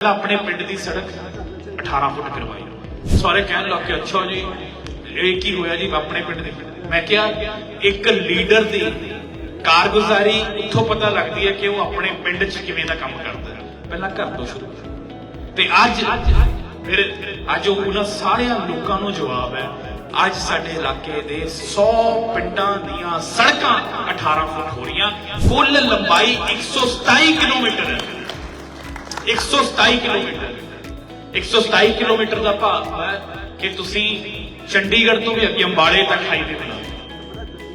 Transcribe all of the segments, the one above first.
ਪਹਿਲਾਂ ਆਪਣੇ ਪਿੰਡ ਦੀ ਸੜਕ 18 ਫੁੱਟ ਕਰਵਾਈ। ਸਾਰੇ ਕਹਿਣ ਲੱਗ ਕੇ ਅੱਛਾ ਜੀ, ਇਹ ਕੀ ਹੋਇਆ ਜੀ ਆਪਣੇ ਪਿੰਡ ਦੀ? ਮੈਂ ਕਿਹਾ, ਇੱਕ ਲੀਡਰ ਦੀ ਕਾਰਗੁਜ਼ਾਰੀ ਉੱਥੋਂ ਪਤਾ ਲੱਗਦੀ ਹੈ ਕਿ ਉਹ ਆਪਣੇ ਪਿੰਡ 'ਚ ਕਿਵੇਂ ਦਾ ਕੰਮ ਕਰਦਾ ਹੈ। ਪਹਿਲਾਂ ਘਰ ਤੋਂ ਸ਼ੁਰੂ ਤੇ ਅੱਜ ਫਿਰ ਅੱਜ ਉਹਨਾਂ ਸਾਰਿਆਂ ਲੋਕਾਂ ਨੂੰ ਜਵਾਬ ਹੈ, ਅੱਜ ਸਾਡੇ ਇਲਾਕੇ ਦੇ 100 ਪਿੰਡਾਂ ਦੀਆਂ ਸੜਕਾਂ 18 ਫੁੱਟ ਹੋ ਰਹੀਆਂ। ਕੁੱਲ ਲੰਬਾਈ 127 ਕਿਲੋਮੀਟਰ ਹੈ। 127 ਕਿਲੋਮੀਟਰ। 127 ਕਿਲੋਮੀਟਰ ਦਾ ਭਾਵ ਹੈ ਕਿ ਤੁਸੀਂ ਚੰਡੀਗੜ੍ਹ ਤੋਂ ਵੀ ਅੱਗੇ ਅੰਬਾਲੇ ਤੱਕ ਹਾਈਵੇ ਬਣਾ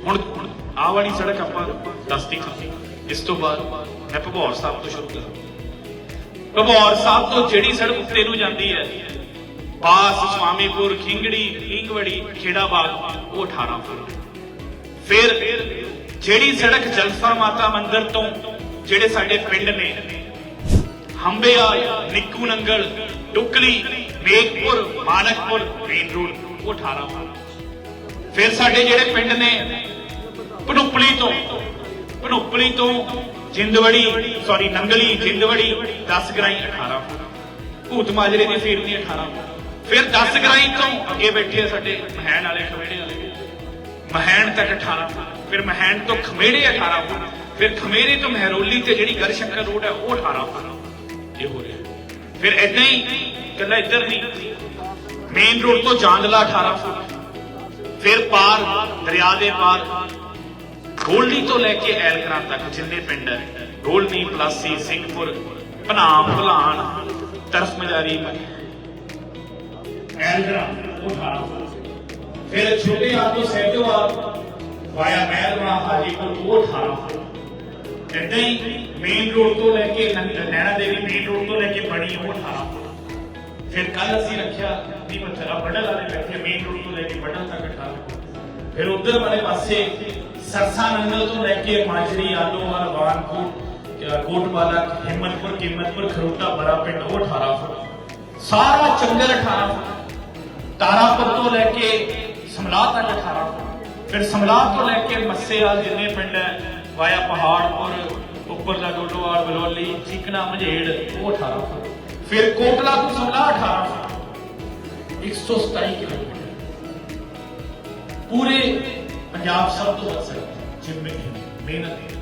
ਹੁਣ ਆਹ ਵਾਲੀ ਸੜਕ ਆਪਾਂ ਦੱਸਦੀ ਖਾਂ ਇਸ ਤੋਂ ਬਾਅਦ ਮੈਂ ਭਗੌਰ ਸਾਹਿਬ ਤੋਂ ਸ਼ੁਰੂ ਕਰਾਂ। ਭਗੌਰ ਸਾਹਿਬ ਤੋਂ ਜਿਹੜੀ ਸੜਕ ਉੱਤੇ ਨੂੰ ਜਾਂਦੀ ਹੈ, ਬਾਸ, ਸਵਾਮੀਪੁਰ, ਖਿੰਗੜੀ ਖਿੰਗਵੜੀ ਖੇੜਾ ਬਾਗ ਉਹ 18 ਫੁੱਟ। ਫਿਰ ਜਿਹੜੀ ਸੜਕ ਜਲਸਾ ਮਾਤਾ ਮੰਦਿਰ ਤੋਂ ਜਿਹੜੇ ਸਾਡੇ ਪਿੰਡ ਨੇ ਹੰਬਿਆ ਨਿੱਕੂ ਨੰਗਲ, ਟੁਕਲੀ, ਮੇਘਪੁਰ ਮਾਨਕਪੁਰ ਮੇਨ ਰੋਡ ਉਹ 18 ਫਿਰ ਸਾਡੇ ਜਿਹੜੇ ਪਿੰਡ ਨੇ ਪਨੂਪਲੀ ਤੋਂ ਪਨੂਪਲੀ ਤੋਂ ਜਿੰਦਵੜੀ ਸੌਰੀ ਨੰਗਲੀ, ਜਿੰਦਵੜੀ 10 ਗਰਾਈ 18 ਭੂਤ ਮਾਜਰੇ ਦੀ ਫੇਰਨੀ 18 ਫਿਰ 10 ਗਰਾਈ ਤੋਂ ਅੱਗੇ ਬੈਠੇ ਆ ਸਾਡੇ ਮਹਿਣ ਵਾਲੇ ਖਵੇੜੇ ਵਾਲੇ। ਮਹਿਣ ਤੱਕ 18 ਫਿਰ ਮਹਿਣ ਤੋਂ ਖਮੇੜੇ 18 ਫਿਰ ਖਮੇੜੇ ਤੋਂ ਮਹਿਰੋਲੀ ਤੇ ਜਿਹੜੀ ਗਰਸ਼ੰਕਰ ਰੋਡ ਹੈ, ਉਹ 18 ਇਹ ਹੋ ਰਿਹਾ ਫਿਰ ਇਦਾਂ ਹੀ ਕੱਲਾ ਇੱਧਰ ਨਹੀਂ ਮੇਨ ਰੋਡ ਤੋਂ ਜਾਂਦਲਾ 18 ਫੁੱਟ। ਫਿਰ ਪਾਰ, ਦਰਿਆ ਦੇ ਪਾਰ, ਗੋਲਡੀ ਤੋਂ ਲੈ ਕੇ ਐਲਕਰਾਂ ਤੱਕ ਜਿੰਨੇ ਪਿੰਡ ਹੈ ਗੋਲਡੀ, ਪਲਾਸੀ, ਸਿੰਘਪੁਰ ਭਨਾਮ ਭਲਾਨ ਤਰਫ ਮਜਾਰੀ ਐਲਕਰਾਂ 18 ਫਿਰ ਛੋਟੇ ਆਪ ਤੋਂ ਸਹਿਜੋਵਾਲ ਵਾਇਆ ਮਹਿਲਵਾ ਹਾਜੀਪੁਰ 18 ਫੁੱਟ। ਏਦਾਂ ਹੀ ਮੇਨ ਰੋਡ ਤੋਂ ਲੈ ਕੇ ਨੰ- ਨੈਣਾ ਦੇਵੀ ਮੇਨ ਰੋਡ ਤੋਂ ਲੈ ਕੇ ਬਣੀ ਉਹ 18 ਫੁੱਟ ਫਿਰ ਕੱਲ ਅਸੀਂ ਰੱਖਿਆ ਵੀ ਮੱਥਰਾ ਬੜਲ ਵਾਲੇ ਬੈਠੇ ਮੇਨ ਰੋਡ ਤੋਂ ਲੈ ਕੇ ਬੜਲ ਤੱਕ 18 ਫੁੱਟ ਫਿਰ ਉਧਰ ਵਾਲੇ ਪਾਸੇ ਸਰਸਾ ਨੰਗਲ ਤੋਂ ਲੈ ਕੇ ਮਾਜਰੀ, ਆਲੋਵਾਲ ਵਾਨਪੁਰ ਕੋਟਵਾਲਾ, ਹਿੰਮਤਪੁਰ, ਕੀਮਤਪੁਰ, ਖਰੋਟਾ, ਬੜਾ ਪਿੰਡ, ਉਹ 18 ਫੁੱਟ। ਸਾਰਾ ਚੰਗਰ 18 ਫੁੱਟ। ਤਾਰਾਪੁਰ ਤੋਂ ਲੈ ਕੇ ਸਮਲਾਹ ਤੱਕ 18 ਫੁੱਟ। ਫਿਰ ਸਮਲਾਹ ਤੋਂ ਲੈ ਕੇ ਮੱਸੇਵਾਲ ਜਿੰਨੇ ਪਿੰਡ ਹੈ ਵਾਇਆ ਪਹਾੜਪੁਰ, ਉੱਪਰ ਦਾ ਡੋਡੋਵਾਲ ਬਲੌਲੀ ਚੀਕਣਾ, ਮਝੇੜ, ਉਹ 18 ਫੁੱਟ ਫਿਰ ਕੋਟਲਾ ਤੋਂ ਸਮਲਾਹ 18 ਫੁੱਟ 127 ਕਿਲੋਮੀਟਰ। ਪੂਰੇ ਪੰਜਾਬ ਸਭ ਤੋਂ ਵੱਧ ਸੜਕ ਜਿੰਮੇ ਮਿਹਨਤ